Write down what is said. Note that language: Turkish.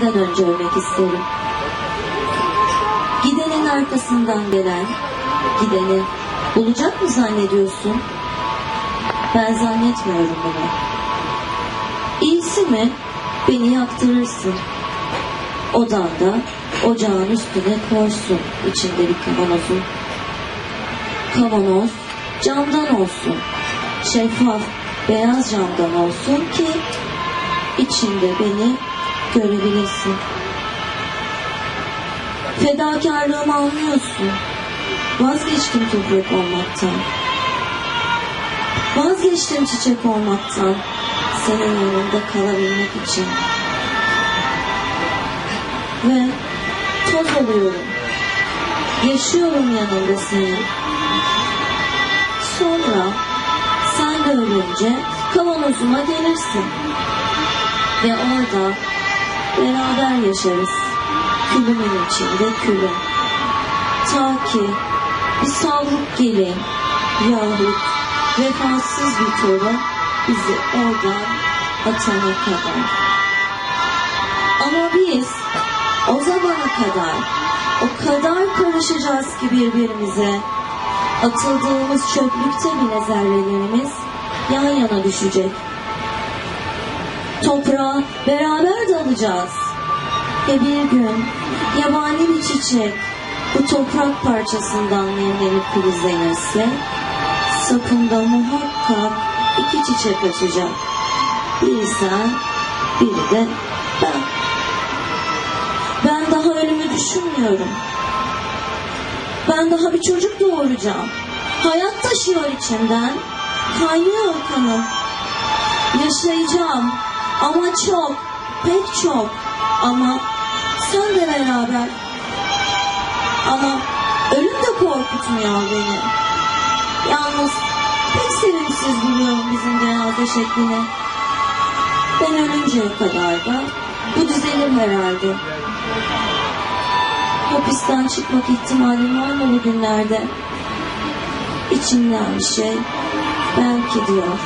senden önce ölmek isterim. Gidenin arkasından gelen, gideni bulacak mı zannediyorsun? Ben zannetmiyorum bunu. İyisi mi? Beni yaktırırsın. Odanda ocağın üstüne koysun içinde bir kavanozu. Kavanoz camdan olsun. Şeffaf beyaz camdan olsun ki içinde beni görebilirsin. Fedakarlığımı anlıyorsun. Vazgeçtim toprak olmaktan. Vazgeçtim çiçek olmaktan. Senin yanında kalabilmek için. Ve toz oluyorum. Yaşıyorum yanında senin. Sonra sen de ölünce kavanozuma gelirsin. Ve orada beraber yaşarız. Külümün içinde külüm. Ta ki bir savruk gelin yahut vefasız bir torun bizi oradan atana kadar. Ama biz o zamana kadar o kadar karışacağız ki birbirimize atıldığımız çöplükte bile zerrelerimiz yan yana düşecek. Toprağa beraber dalacağız. Ve bir gün yabani bir çiçek bu toprak parçasından nemlenip filizlenirse sapında muhakkak iki çiçek açacak. Biri sen, biri de ben. Ben daha ölümü düşünmüyorum. Ben daha bir çocuk doğuracağım. Hayat taşıyor içimden. Kaynıyor kanım. Yaşayacağım. Ama çok, pek çok. Ama sen de beraber. Ama ölüm de korkutmuyor beni. Yalnız pek sevimsiz buluyorum bizim cenaze şeklini. Ben ölünceye kadar da bu düzelir herhalde. Hapisten çıkmak ihtimalim var mı bugünlerde? İçimden bir şey belki diyor.